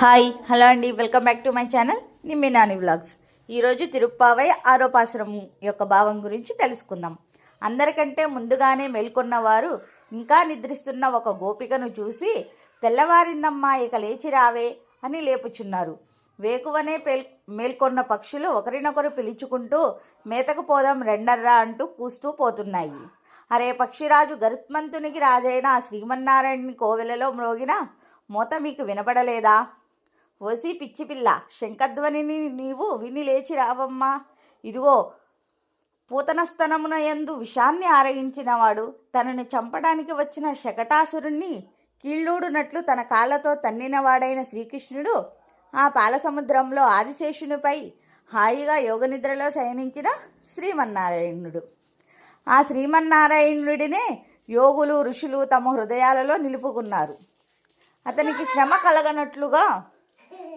Hi hello అండి. Welcome back to my channel Nimmi Nani vlogs. ఈరోజు తిరుప్పావై ఆరోపాశ్రమం యొక్క భావం గురించి తెలుసుకుందాం. అందరికంటే ముందుగానే మేల్కొన్నవారు ఇంకా నిద్రిస్తున్న ఒక గోపికను చూసి తెల్లవారిందమ్మా ఇక లేచి రావే అని లేపుచున్నారు. వేకువనే పేల్ మేల్కొన్న పక్షులు ఒకరినొకరు పిలుచుకుంటూ మేతకు పోదాం రెండర్రా అంటూ కూస్తూ పోతున్నాయి. అరే పక్షిరాజు గరుత్మంతునికి రాజైన శ్రీమన్నారాయణ కోవెలలో మ్రోగిన మూత మీకు వినపడలేదా? ఓసి పిచ్చి పిల్ల శంఖధ్వనిని నీవు విని లేచి రావమ్మా. ఇదిగో పూతనస్తనమున యందు విషాన్ని ఆరగించినవాడు తనను చంపడానికి వచ్చిన శకటాసురుణ్ణి కీళ్ళూడునట్లు తన కాళ్ళతో తన్నినవాడైన శ్రీకృష్ణుడు ఆ పాలసముద్రంలో ఆదిశేషునిపై హాయిగా యోగనిద్రలో శయనించిన శ్రీమన్నారాయణుడు. ఆ శ్రీమన్నారాయణుడినే యోగులు ఋషులు తమ హృదయాలలో నిలుపుకున్నారు. అతనికి శ్రమ కలగనట్లుగా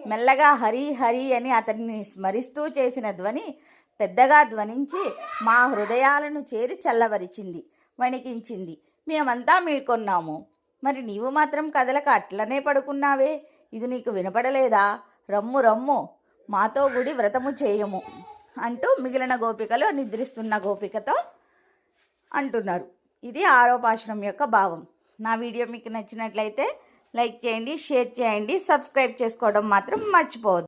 మెల్లగా హరి హరి అని అతన్ని స్మరిస్తూ చేసిన ధ్వని పెద్దగా ధ్వనించి మా హృదయాలను చేరి చల్లవరిచింది వణికించింది. మేమంతా మేల్కొన్నాము. మరి నీవు మాత్రం కదలక అట్లనే పడుకున్నావే? ఇది నీకు వినపడలేదా? రమ్ము రమ్ము. మాతో గుడి వ్రతము చేయము అంటూ మిగిలిన గోపికలు నిద్రిస్తున్న గోపికతో అంటున్నారు. ఇది ఆరోపాశ్రం యొక్క భావం. నా వీడియో మీకు నచ్చినట్లయితే లైక్ చేయండి షేర్ చేయండి సబ్స్క్రైబ్ చేసుకోవడం మాత్రం మర్చిపోవద్దు.